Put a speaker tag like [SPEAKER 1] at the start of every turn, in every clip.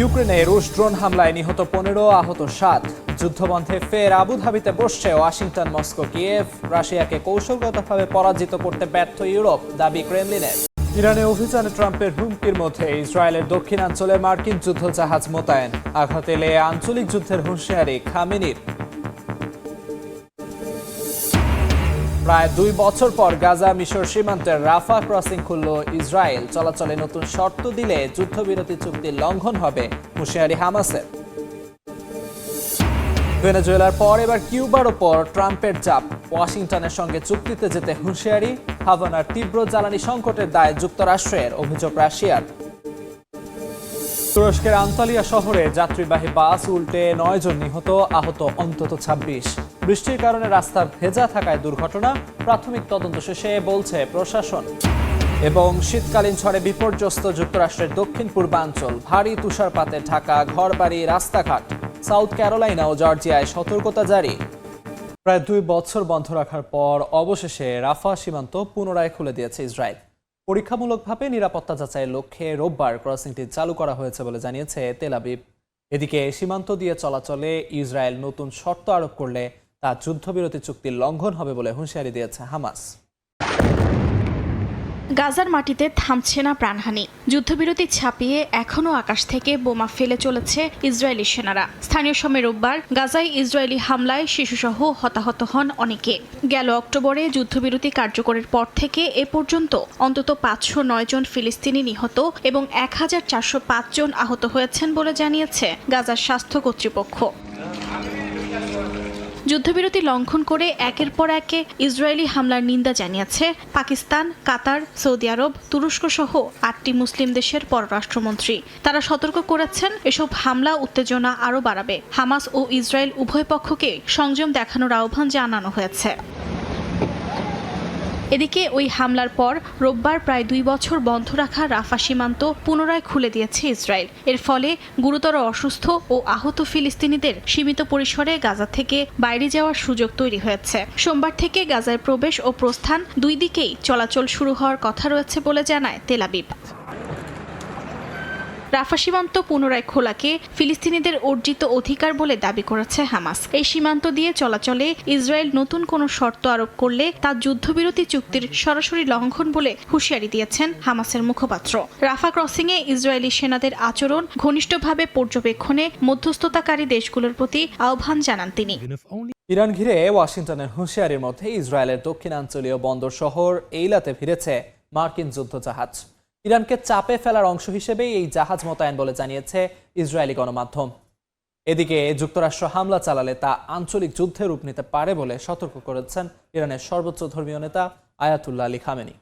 [SPEAKER 1] ইউক্রেনে রুশ ড্রোন হামলায় নিহত পনেরো আহত সাত যুদ্ধবন্ধে ফের আবুধাবিতে বসছে ওয়াশিংটন মস্কো কিয়েভ রাশিয়াকে কৌশলগতভাবে পরাজিত করতে ব্যর্থ ইউরোপ দাবি ক্রেমলিনের ইরানে অভিযানে ট্রাম্পের হুমকির মধ্যে ইসরায়েলের দক্ষিণাঞ্চলে মার্কিন যুদ্ধ জাহাজ মোতায়েন আঘাতে আঞ্চলিক যুদ্ধের হুঁশিয়ারি খামেনির প্রায় দুই বছর পর গাজা মিশর সীমান্তের রাফা ক্রসিং খুলল ইসরায়েল চলাচলে নতুন শর্ত দিলে যুদ্ধবিরতি চুক্তি লঙ্ঘন হবে হুঁশিয়ারি হামাসের ভেনেজুয়েলার পর এবার কিউবার ওপর ট্রাম্পের চাপ ওয়াশিংটনের সঙ্গে চুক্তিতে যেতে হুঁশিয়ারি হাভানার তীব্র জ্বালানি সংকটের দায় যুক্তরাষ্ট্রের অভিযোগ রাশিয়ার তুরস্কের আন্তালিয়া শহরে যাত্রীবাহী বাস উল্টে নয়জন নিহত আহত অন্তত ছাব্বিশ বৃষ্টির কারণে রাস্তার ভেজা থাকায় দুর্ঘটনা প্রাথমিক তদন্ত শেষে বলছে প্রশাসন এবং শীতকালীন ঝড়ে বিপর্যস্ত যুক্তরাষ্ট্রের দক্ষিণ পূর্বাঞ্চল ভারী তুষারপাতে ঢাকা ঘরবাড়ি রাস্তাঘাট সাউথ ক্যারোলাইনা ও জর্জিয়ায় সতর্কতা জারি প্রায় দুই বছর বন্ধ রাখার পর অবশেষে রাফা সীমান্ত পুনরায় খুলে দিয়েছে ইসরায়েল পরীক্ষামূলকভাবে নিরাপত্তা যাচাইয়ের লক্ষ্যে রোববার ক্রসিংটি চালু করা হয়েছে বলে জানিয়েছে তেলাবিব এদিকে সীমান্ত দিয়ে চলাচলে ইসরায়েল নতুন শর্ত আরোপ করলে তা যুদ্ধবিরতি চুক্তির লঙ্ঘন হবে বলে হুঁশিয়ারি দিয়েছে হামাস
[SPEAKER 2] গাজার মাটিতে থামছে না প্রাণহানি যুদ্ধবিরতি ছাপিয়ে এখনও আকাশ থেকে বোমা ফেলে চলেছে ইসরায়েলি সেনারা স্থানীয় সময় রোববার গাজায় ইসরায়েলি হামলায় শিশুসহ হতাহত হন অনেকে গেল অক্টোবরে যুদ্ধবিরতি কার্যকরের পর থেকে এ পর্যন্ত অন্তত পাঁচশো নয় জন ফিলিস্তিনি নিহত এবং এক হাজার চারশো জন আহত হয়েছেন বলে জানিয়েছে গাজার স্বাস্থ্য কর্তৃপক্ষ যুদ্ধবিরতি লঙ্ঘন করে একের পর একে ইসরায়েলি হামলার নিন্দা জানিয়েছে পাকিস্তান কাতার সৌদি আরব তুরস্ক সহ আটটি মুসলিম দেশের পররাষ্ট্রমন্ত্রী তারা সতর্ক করেছেন এসব হামলা উত্তেজনা আরও বাড়াবে হামাস ও ইসরায়েল উভয় পক্ষকে সংযম দেখানোর আহ্বান জানানো হয়েছে এদিকে ওই হামলার পর রোববার প্রায় দুই বছর বন্ধ রাখা রাফা সীমান্ত পুনরায় খুলে দিয়েছে ইসরায়েল এর ফলে গুরুতর অসুস্থ ও আহত ফিলিস্তিনিদের সীমিত পরিসরে গাজা থেকে বাইরে যাওয়ার সুযোগ তৈরি হয়েছে সোমবার থেকে গাজায় প্রবেশ ও প্রস্থান দুই দিকেই চলাচল শুরু হওয়ার কথা রয়েছে বলে জানায় তেলাবিব রাফা সীমান্ত পুনরায় খোলাকে ফিলিস্তিনিদের অর্জিত অধিকার বলে দাবি করেছে হামাস এই সীমান্ত দিয়ে চলাচলে ইসরায়েল নতুন কোনো শর্ত আরোপ করলে তা যুদ্ধবিরতি চুক্তির সরাসরি লঙ্ঘন বলে হুঁশিয়ারি দিয়েছেন হামাসের মুখপাত্র রাফা ক্রসিংয়ে ইসরায়েলি সেনাদের আচরণ ঘনিষ্ঠভাবে পর্যবেক্ষণে মধ্যস্থতাকারী দেশগুলোর প্রতি আহ্বান জানান তিনি
[SPEAKER 1] ইরান ঘিরে ওয়াশিংটনের হুঁশিয়ারির মধ্যে ইসরায়েলের দক্ষিণাঞ্চলীয় বন্দর শহর এইলাতে ফিরেছে মার্কিন যুদ্ধ জাহাজ ইরানকে চাপে ফেলার অংশ হিসেবেই এই জাহাজ মোতায়েন বলে জানিয়েছে ইসরায়েলি গণমাধ্যম এদিকে যুক্তরাষ্ট্র হামলা চালালে তা আঞ্চলিক যুদ্ধে রূপ নিতে পারে বলে সতর্ক করেছেন ইরানের সর্বোচ্চ ধর্মীয় নেতা আয়াতুল্লাহ আলী খামেনি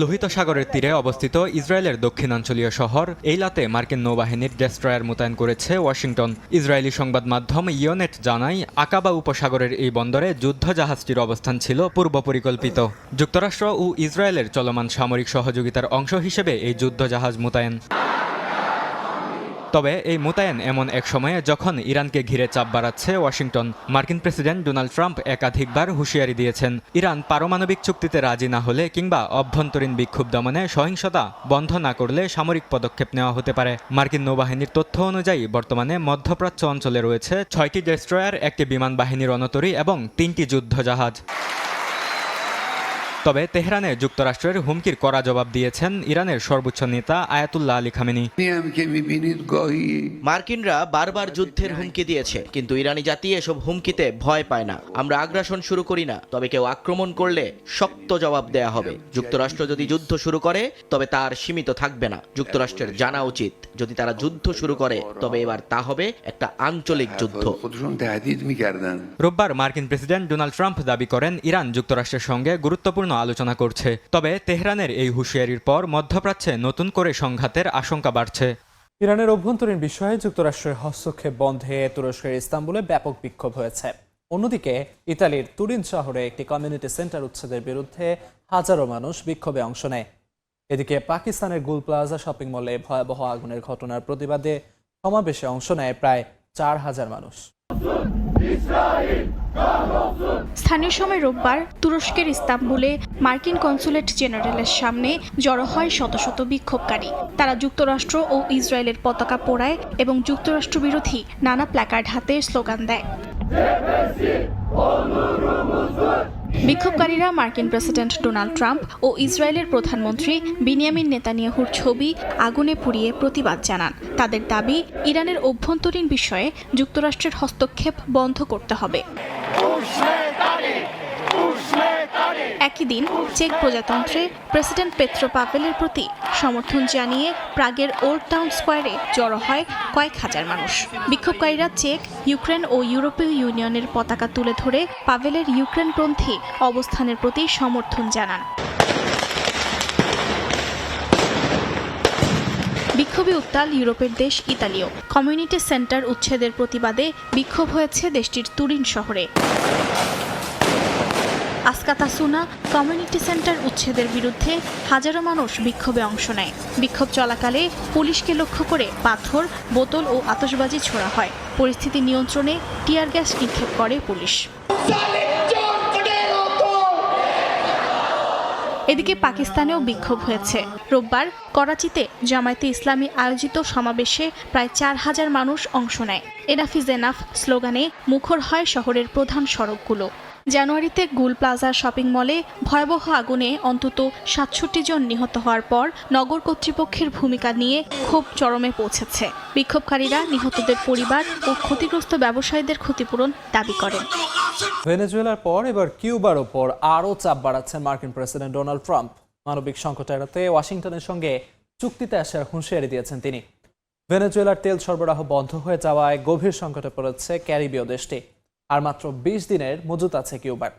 [SPEAKER 3] লোহিত সাগরের তীরে অবস্থিত ইসরায়েলের দক্ষিণাঞ্চলীয় শহর এইলাতে মার্কিন নৌবাহিনীর ডেস্ট্রয়ার মোতায়েন করেছে ওয়াশিংটন ইসরায়েলি সংবাদ মাধ্যম ইয়নেট জানায় আকাবা উপসাগরের এই বন্দরে যুদ্ধ জাহাজটির অবস্থান ছিল পূর্ব পরিকল্পিত যুক্তরাষ্ট্র ও ইসরায়েলের চলমান সামরিক সহযোগিতার অংশ হিসেবে এই যুদ্ধ জাহাজ মোতায়েন তবে এই মোতায়েন এমন এক সময়ে যখন ইরানকে ঘিরে চাপ বাড়াচ্ছে ওয়াশিংটন মার্কিন প্রেসিডেন্ট ডোনাল্ড ট্রাম্প একাধিকবার হুঁশিয়ারি দিয়েছেন ইরান পারমাণবিক চুক্তিতে রাজি না হলে কিংবা অভ্যন্তরীণ বিক্ষোভ দমনে সহিংসতা বন্ধ না করলে সামরিক পদক্ষেপ নেওয়া হতে পারে মার্কিন নৌবাহিনীর তথ্য অনুযায়ী বর্তমানে মধ্যপ্রাচ্য অঞ্চলে রয়েছে ছয়টি ডেস্ট্রয়ার একটি বিমান বাহিনীর অনতরী এবং তিনটি যুদ্ধ জাহাজ তবে তেহরানে যুক্তরাষ্ট্রের হুমকির কড়া জবাব দিয়েছেন ইরানের সর্বোচ্চ নেতা আয়াতুল্লাহ আলী খামেনি
[SPEAKER 4] মার্কিনরা বারবার যুদ্ধের হুমকি দিয়েছে কিন্তু ইরানি জাতি এসব হুমকিতে ভয় পায় না আমরা আগ্রাসন শুরু করি না তবে কেউ আক্রমণ করলে শক্ত জবাব দেয়া হবে যুক্তরাষ্ট্র যদি যুদ্ধ শুরু করে তবে তার সীমিত থাকবে না যুক্তরাষ্ট্রের জানা উচিত যদি তারা যুদ্ধ শুরু করে তবে এবার তা হবে একটা আঞ্চলিক যুদ্ধ
[SPEAKER 3] রোববার মার্কিন প্রেসিডেন্ট ডোনাল্ড ট্রাম্প দাবি করেন ইরান যুক্তরাষ্ট্রের সঙ্গে গুরুত্বপূর্ণ জন্য আলোচনা করছে তবে তেহরানের এই হুঁশিয়ারির পর মধ্যপ্রাচ্যে নতুন করে সংঘাতের আশঙ্কা বাড়ছে
[SPEAKER 1] ইরানের অভ্যন্তরীণ বিষয়ে যুক্তরাষ্ট্রের হস্তক্ষেপ বন্ধে তুরস্কের ইস্তাম্বুলে ব্যাপক বিক্ষোভ হয়েছে অন্যদিকে ইতালির তুরিন শহরে একটি কমিউনিটি সেন্টার উচ্ছেদের বিরুদ্ধে হাজারো মানুষ বিক্ষোভে অংশ নেয় এদিকে পাকিস্তানের গুল প্লাজা শপিং মলে ভয়াবহ আগুনের ঘটনার প্রতিবাদে সমাবেশে অংশ নেয় প্রায় চার হাজার মানুষ
[SPEAKER 2] স্থানীয় সময় রোববার তুরস্কের ইস্তাম্বুলে মার্কিন কনসুলেট জেনারেলের সামনে জড়ো হয় শত শত বিক্ষোভকারী তারা যুক্তরাষ্ট্র ও ইসরায়েলের পতাকা পোড়ায় এবং যুক্তরাষ্ট্র বিরোধী নানা প্ল্যাকার্ড হাতে স্লোগান দেয় বিক্ষোভকারীরা মার্কিন প্রেসিডেন্ট ডোনাল্ড ট্রাম্প ও ইসরায়েলের প্রধানমন্ত্রী বিনিয়ামিন নেতানিয়াহুর ছবি আগুনে পুড়িয়ে প্রতিবাদ জানান তাদের দাবি ইরানের অভ্যন্তরীণ বিষয়ে যুক্তরাষ্ট্রের হস্তক্ষেপ বন্ধ করতে হবে একই দিন চেক প্রজাতন্ত্রে প্রেসিডেন্ট পেত্রো পাভেলের প্রতি সমর্থন জানিয়ে প্রাগের ওল্ড টাউন স্কোয়ারে জড়ো হয় কয়েক হাজার মানুষ বিক্ষোভকারীরা চেক ইউক্রেন ও ইউরোপীয় ইউনিয়নের পতাকা তুলে ধরে পাভেলের পন্থী অবস্থানের প্রতি সমর্থন জানান বিক্ষোভে উত্তাল ইউরোপের দেশ ইতালিও কমিউনিটি সেন্টার উচ্ছেদের প্রতিবাদে বিক্ষোভ হয়েছে দেশটির তুরিন শহরে আসকাতাসুনা কমিউনিটি সেন্টার উচ্ছেদের বিরুদ্ধে হাজারো মানুষ বিক্ষোভে অংশ নেয় বিক্ষোভ চলাকালে পুলিশকে লক্ষ্য করে পাথর বোতল ও আতসবাজি ছোড়া হয় পরিস্থিতি নিয়ন্ত্রণে টিয়ার গ্যাস নিক্ষেপ করে পুলিশ এদিকে পাকিস্তানেও বিক্ষোভ হয়েছে রোববার করাচিতে জামায়াতে ইসলামী আয়োজিত সমাবেশে প্রায় চার হাজার মানুষ অংশ নেয় এনাফিজ এনাফ স্লোগানে মুখর হয় শহরের প্রধান সড়কগুলো জানুয়ারিতে গুল প্লাজা শপিং মলে ভয়াবহ আগুনে অন্তত সাতষট্টি জন নিহত হওয়ার পর নগর কর্তৃপক্ষের ভূমিকা নিয়ে খুব চরমে পৌঁছেছে বিক্ষোভকারীরা নিহতদের পরিবার ও ক্ষতিগ্রস্ত ব্যবসায়ীদের ক্ষতিপূরণ দাবি করেন
[SPEAKER 1] ভেনেজুয়েলার পর এবার কিউবার ওপর আরও চাপ বাড়াচ্ছেন মার্কিন প্রেসিডেন্ট ডোনাল্ড ট্রাম্প মানবিক সংকট এড়াতে ওয়াশিংটনের সঙ্গে চুক্তিতে আসার হুঁশিয়ারি দিয়েছেন তিনি ভেনেজুয়েলার তেল সরবরাহ বন্ধ হয়ে যাওয়ায় গভীর সংকটে পড়েছে ক্যারিবীয় দেশটি আর মাত্র বিশ দিনের মজুত আছে কিউবার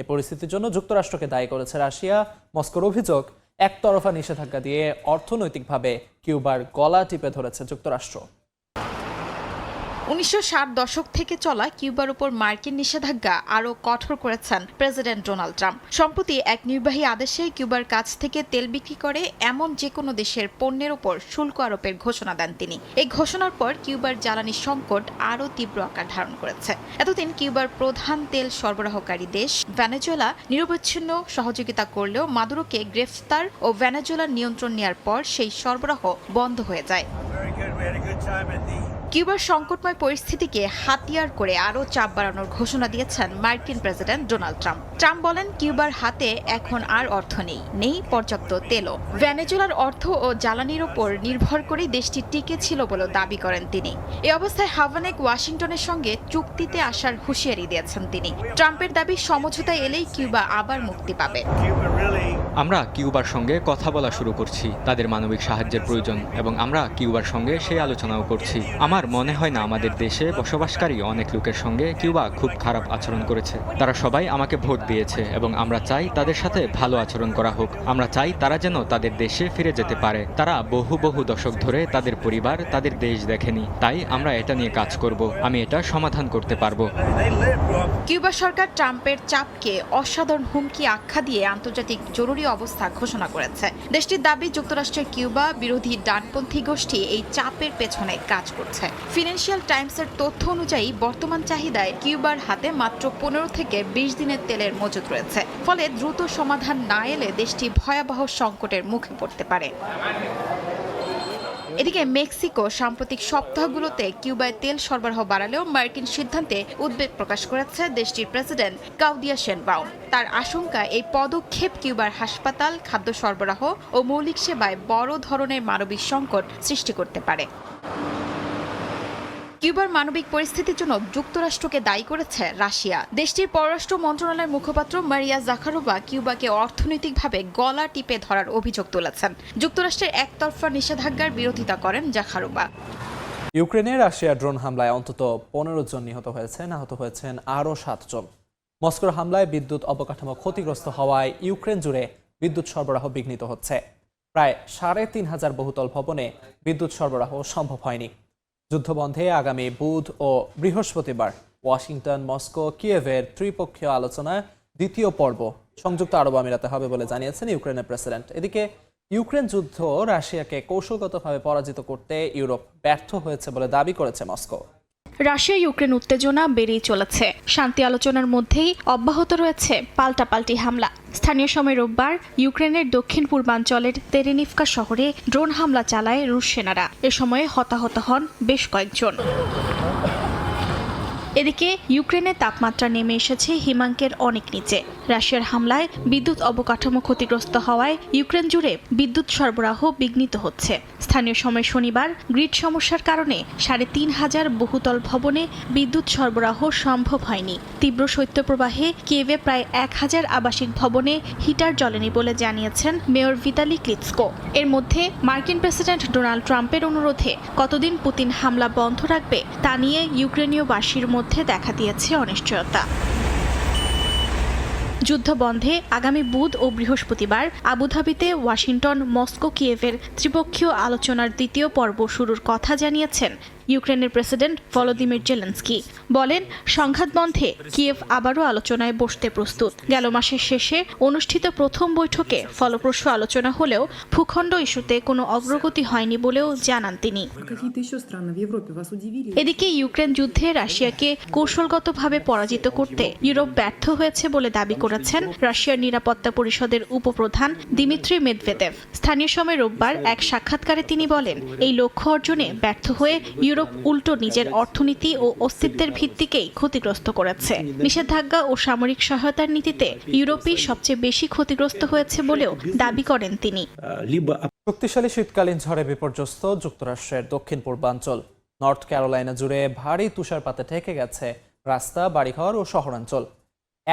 [SPEAKER 1] এ পরিস্থিতির জন্য যুক্তরাষ্ট্রকে দায়ী করেছে রাশিয়া মস্কোর অভিযোগ একতরফা নিষেধাজ্ঞা দিয়ে অর্থনৈতিকভাবে কিউবার গলা টিপে ধরেছে যুক্তরাষ্ট্র
[SPEAKER 2] উনিশশো দশক থেকে চলা কিউবার উপর মার্কিন নিষেধাজ্ঞা আরও কঠোর করেছেন প্রেসিডেন্ট ডোনাল্ড ট্রাম্প সম্প্রতি এক নির্বাহী আদেশে কিউবার কাছ থেকে তেল বিক্রি করে এমন যে কোনো দেশের পণ্যের উপর শুল্ক আরোপের ঘোষণা দেন তিনি এই ঘোষণার পর কিউবার জ্বালানি সংকট আরও তীব্র আকার ধারণ করেছে এতদিন কিউবার প্রধান তেল সরবরাহকারী দেশ ভ্যানেজুয়েলা নিরবচ্ছিন্ন সহযোগিতা করলেও মাদুরোকে গ্রেফতার ও ভ্যানেজুয়েলার নিয়ন্ত্রণ নেয়ার পর সেই সরবরাহ বন্ধ হয়ে যায় কিউবার সংকটময় পরিস্থিতিকে হাতিয়ার করে আরও চাপ বাড়ানোর ঘোষণা দিয়েছেন মার্কিন প্রেসিডেন্ট ডোনাল্ড ট্রাম্প ট্রাম্প বলেন কিউবার হাতে এখন আর অর্থ নেই নেই পর্যাপ্ত তেলও ভ্যানেজুলার অর্থ ও জ্বালানির ওপর নির্ভর করে দেশটি টিকে ছিল বলে দাবি করেন তিনি এ অবস্থায় হাভানেক ওয়াশিংটনের সঙ্গে চুক্তিতে আসার হুঁশিয়ারি দিয়েছেন তিনি ট্রাম্পের দাবি সমঝোতায় এলেই কিউবা আবার মুক্তি পাবে
[SPEAKER 5] আমরা কিউবার সঙ্গে কথা বলা শুরু করছি তাদের মানবিক সাহায্যের প্রয়োজন এবং আমরা কিউবার সঙ্গে সেই আলোচনাও করছি আমার মনে হয় না আমাদের দেশে বসবাসকারী অনেক লোকের সঙ্গে কিউবা খুব খারাপ আচরণ করেছে তারা সবাই আমাকে ভোট দিয়েছে এবং আমরা চাই তাদের সাথে ভালো আচরণ করা হোক আমরা চাই তারা যেন তাদের দেশে ফিরে যেতে পারে তারা বহু বহু দশক ধরে তাদের পরিবার তাদের দেশ দেখেনি তাই আমরা এটা নিয়ে কাজ করব আমি এটা সমাধান করতে পারব
[SPEAKER 2] কিউবা সরকার ট্রাম্পের চাপকে অসাধারণ হুমকি আখ্যা দিয়ে আন্তর্জাতিক জরুরি অবস্থা ঘোষণা করেছে দেশটির দাবি যুক্তরাষ্ট্রের কিউবা বিরোধী ডানপন্থী গোষ্ঠী এই চাপের পেছনে কাজ করছে ফিনান্সিয়াল টাইমসের তথ্য অনুযায়ী বর্তমান চাহিদায় কিউবার হাতে মাত্র পনেরো থেকে বিশ দিনের তেলের মজুত রয়েছে ফলে দ্রুত সমাধান না এলে দেশটি ভয়াবহ সংকটের মুখে পড়তে পারে এদিকে মেক্সিকো সাম্প্রতিক সপ্তাহগুলোতে কিউবায় তেল সরবরাহ বাড়ালেও মার্কিন সিদ্ধান্তে উদ্বেগ প্রকাশ করেছে দেশটির প্রেসিডেন্ট কাউদিয়া সেনবাও তার আশঙ্কা এই পদক্ষেপ কিউবার হাসপাতাল খাদ্য সরবরাহ ও মৌলিক সেবায় বড় ধরনের মানবিক সংকট সৃষ্টি করতে পারে কিউবার মানবিক পরিস্থিতির জন্য যুক্তরাষ্ট্রকে দায়ী করেছে রাশিয়া দেশটির পররাষ্ট্র মন্ত্রণালয়ের মুখপাত্র মারিয়া জাখারোভা কিউবাকে অর্থনৈতিকভাবে গলা টিপে ধরার অভিযোগ তুলেছেন যুক্তরাষ্ট্রের একতরফা নিষেধাজ্ঞার বিরোধিতা করেন জাখারোভা
[SPEAKER 1] ইউক্রেনে রাশিয়া ড্রোন হামলায় অন্তত পনেরো জন নিহত হয়েছেন আহত হয়েছেন আরও সাতজন মস্কোর হামলায় বিদ্যুৎ অবকাঠামো ক্ষতিগ্রস্ত হওয়ায় ইউক্রেন জুড়ে বিদ্যুৎ সরবরাহ বিঘ্নিত হচ্ছে প্রায় সাড়ে তিন হাজার বহুতল ভবনে বিদ্যুৎ সরবরাহ সম্ভব হয়নি যুদ্ধবন্ধে আগামী বুধ ও বৃহস্পতিবার ওয়াশিংটন মস্কো কিয়েভের ত্রিপক্ষীয় আলোচনায় দ্বিতীয় পর্ব সংযুক্ত আরব আমিরাতে হবে বলে জানিয়েছেন ইউক্রেনের প্রেসিডেন্ট এদিকে ইউক্রেন যুদ্ধ রাশিয়াকে কৌশলগতভাবে পরাজিত করতে ইউরোপ ব্যর্থ হয়েছে বলে দাবি করেছে মস্কো
[SPEAKER 2] রাশিয়া ইউক্রেন উত্তেজনা বেড়েই চলেছে শান্তি আলোচনার মধ্যেই অব্যাহত রয়েছে পাল্টাপাল্টি হামলা স্থানীয় সময় রোববার ইউক্রেনের দক্ষিণ পূর্বাঞ্চলের তেরেনিফকা শহরে ড্রোন হামলা চালায় রুশ সেনারা এ সময়ে হতাহত হন বেশ কয়েকজন এদিকে ইউক্রেনের তাপমাত্রা নেমে এসেছে হিমাঙ্কের অনেক নিচে রাশিয়ার হামলায় বিদ্যুৎ অবকাঠামো ক্ষতিগ্রস্ত হওয়ায় ইউক্রেন জুড়ে বিদ্যুৎ সরবরাহ বিঘ্নিত হচ্ছে স্থানীয় সময় শনিবার গ্রিড সমস্যার কারণে সাড়ে তিন হাজার বহুতল ভবনে বিদ্যুৎ সরবরাহ সম্ভব হয়নি তীব্র শৈত্যপ্রবাহে কেভে প্রায় এক হাজার আবাসিক ভবনে হিটার জ্বলেনি বলে জানিয়েছেন মেয়র ভিতালি ক্লিৎসকো এর মধ্যে মার্কিন প্রেসিডেন্ট ডোনাল্ড ট্রাম্পের অনুরোধে কতদিন পুতিন হামলা বন্ধ রাখবে তা নিয়ে ইউক্রেনীয় বাসীর মধ্যে দেখা দিয়েছে অনিশ্চয়তা যুদ্ধ বন্ধে আগামী বুধ ও বৃহস্পতিবার আবুধাবিতে ওয়াশিংটন মস্কো কিয়েভের ত্রিপক্ষীয় আলোচনার দ্বিতীয় পর্ব শুরুর কথা জানিয়েছেন ইউক্রেনের প্রেসিডেন্ট ভলোদিমির জেলেন্সকি বলেন সংঘাত বন্ধে কিয়েভ আবারও আলোচনায় বসতে প্রস্তুত গেল মাসের শেষে অনুষ্ঠিত প্রথম বৈঠকে ফলপ্রসূ আলোচনা হলেও ভূখণ্ড ইস্যুতে কোনো অগ্রগতি হয়নি বলেও জানান তিনি এদিকে ইউক্রেন যুদ্ধে রাশিয়াকে কৌশলগতভাবে পরাজিত করতে ইউরোপ ব্যর্থ হয়েছে বলে দাবি করেছেন রাশিয়ার নিরাপত্তা পরিষদের উপপ্রধান দিমিত্রি মেদভেদেভ স্থানীয় সময় রোববার এক সাক্ষাৎকারে তিনি বলেন এই লক্ষ্য অর্জনে ব্যর্থ হয়ে ইউরোপ ইউরোপ উল্টো নিজের অর্থনীতি ও অস্তিত্বের ভিত্তিকেই ক্ষতিগ্রস্ত করেছে নিষেধাজ্ঞা ও সামরিক সহায়তার নীতিতে ইউরোপই সবচেয়ে বেশি ক্ষতিগ্রস্ত হয়েছে বলেও দাবি করেন তিনি
[SPEAKER 1] শক্তিশালী শীতকালীন ঝড়ে বিপর্যস্ত যুক্তরাষ্ট্রের দক্ষিণ পূর্বাঞ্চল নর্থ ক্যারোলাইনা জুড়ে ভারী তুষারপাতে ঠেকে গেছে রাস্তা বাড়িঘর ও শহরাঞ্চল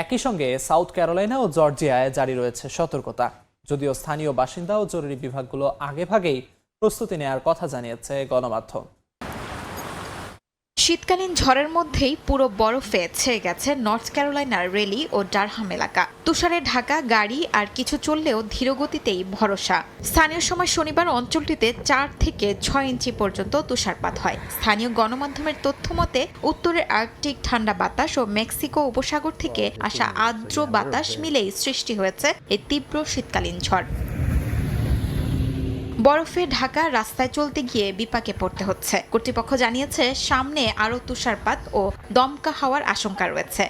[SPEAKER 1] একই সঙ্গে সাউথ ক্যারোলাইনা ও জর্জিয়ায় জারি রয়েছে সতর্কতা যদিও স্থানীয় বাসিন্দা ও জরুরি বিভাগগুলো আগেভাগেই প্রস্তুতি নেওয়ার কথা জানিয়েছে গণমাধ্যম
[SPEAKER 2] শীতকালীন ঝড়ের মধ্যেই পুরো বরফে ছেয়ে গেছে নর্থ ক্যারোলাইনার রেলি ও ডারহাম এলাকা তুষারে ঢাকা গাড়ি আর কিছু চললেও ধীরগতিতেই ভরসা স্থানীয় সময় শনিবার অঞ্চলটিতে চার থেকে ছয় ইঞ্চি পর্যন্ত তুষারপাত হয় স্থানীয় গণমাধ্যমের তথ্য মতে উত্তরের আর্কটিক ঠান্ডা বাতাস ও মেক্সিকো উপসাগর থেকে আসা আর্দ্র বাতাস মিলেই সৃষ্টি হয়েছে এই তীব্র শীতকালীন ঝড় বরফে ঢাকা রাস্তায় চলতে গিয়ে বিপাকে পড়তে হচ্ছে কর্তৃপক্ষ জানিয়েছে সামনে আরও তুষারপাত ও দমকা হওয়ার আশঙ্কা রয়েছে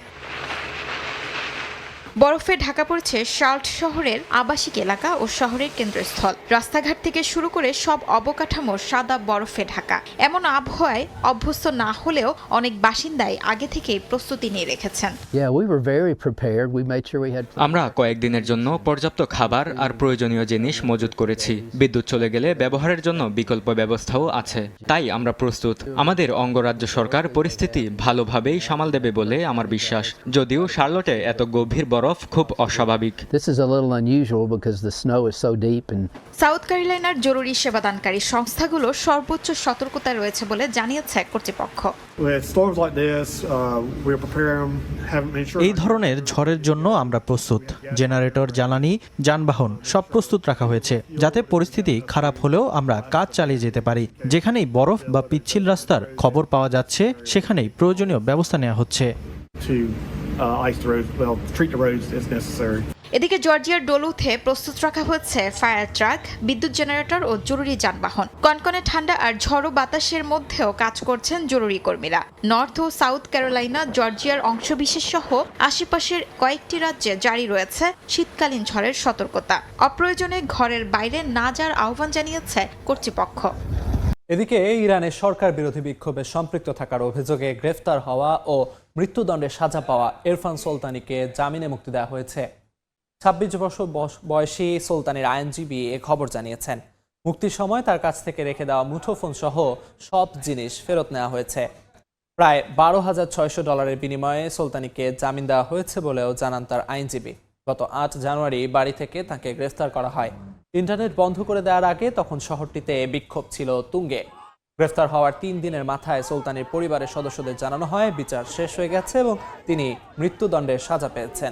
[SPEAKER 2] বরফে ঢাকা পড়েছে শার্ট শহরের আবাসিক এলাকা ও শহরের কেন্দ্রস্থল রাস্তাঘাট থেকে শুরু করে সব অবকাঠামো সাদা বরফে ঢাকা এমন আবহাওয়ায় অভ্যস্ত না হলেও অনেক বাসিন্দাই আগে থেকে প্রস্তুতি নিয়ে রেখেছেন
[SPEAKER 6] আমরা কয়েকদিনের জন্য পর্যাপ্ত খাবার আর প্রয়োজনীয় জিনিস মজুত করেছি বিদ্যুৎ চলে গেলে ব্যবহারের জন্য বিকল্প ব্যবস্থাও আছে তাই আমরা প্রস্তুত আমাদের অঙ্গরাজ্য সরকার পরিস্থিতি ভালোভাবেই সামাল দেবে বলে আমার বিশ্বাস যদিও শার্লটে এত গভীর বরফ বরফ খুব অস্বাভাবিক
[SPEAKER 2] সাউথ ক্যারোলাইনার জরুরি সেবাদানকারী সংস্থাগুলো সর্বোচ্চ সতর্কতায় রয়েছে বলে জানিয়েছে কর্তৃপক্ষ uh,
[SPEAKER 7] এই ধরনের ঝড়ের জন্য আমরা প্রস্তুত জেনারেটর জ্বালানি যানবাহন সব প্রস্তুত রাখা হয়েছে যাতে পরিস্থিতি খারাপ হলেও আমরা কাজ চালিয়ে যেতে পারি যেখানেই বরফ বা পিচ্ছিল রাস্তার খবর পাওয়া যাচ্ছে সেখানেই প্রয়োজনীয় ব্যবস্থা নেওয়া হচ্ছে Uh, ice the roads,
[SPEAKER 2] well, treat the roads as necessary. এদিকে জর্জিয়ার ডোলুথে প্রস্তুত রাখা হচ্ছে ফায়ার ট্রাক বিদ্যুৎ জেনারেটর ও জরুরি যানবাহন কনকনে ঠান্ডা আর ঝড়ো বাতাসের মধ্যেও কাজ করছেন জরুরি কর্মীরা নর্থ ও সাউথ ক্যারোলাইনা জর্জিয়ার অংশবিশেষ সহ আশেপাশের কয়েকটি রাজ্যে জারি রয়েছে শীতকালীন ঝড়ের সতর্কতা অপ্রয়োজনে ঘরের বাইরে না যাওয়ার আহ্বান জানিয়েছে কর্তৃপক্ষ
[SPEAKER 1] এদিকে ইরানের সরকার বিরোধী বিক্ষোভে সম্পৃক্ত থাকার অভিযোগে গ্রেফতার হওয়া ও মৃত্যুদণ্ডের সাজা পাওয়া এরফান সুলতানিকে জামিনে মুক্তি দেওয়া হয়েছে ছাব্বিশ বছর বয়সী সুলতানের আইনজীবী এ খবর জানিয়েছেন মুক্তির সময় তার কাছ থেকে রেখে দেওয়া মুঠোফোন সহ সব জিনিস ফেরত নেওয়া হয়েছে প্রায় বারো হাজার ছয়শো ডলারের বিনিময়ে সুলতানিকে জামিন দেওয়া হয়েছে বলেও জানান তার আইনজীবী গত আট জানুয়ারি বাড়ি থেকে তাকে গ্রেফতার করা হয় ইন্টারনেট বন্ধ করে দেওয়ার আগে তখন শহরটিতে বিক্ষোভ ছিল তুঙ্গে গ্রেফতার হওয়ার তিন দিনের মাথায় সুলতানের পরিবারের সদস্যদের জানানো হয় বিচার শেষ হয়ে গেছে এবং তিনি মৃত্যুদণ্ডের সাজা পেয়েছেন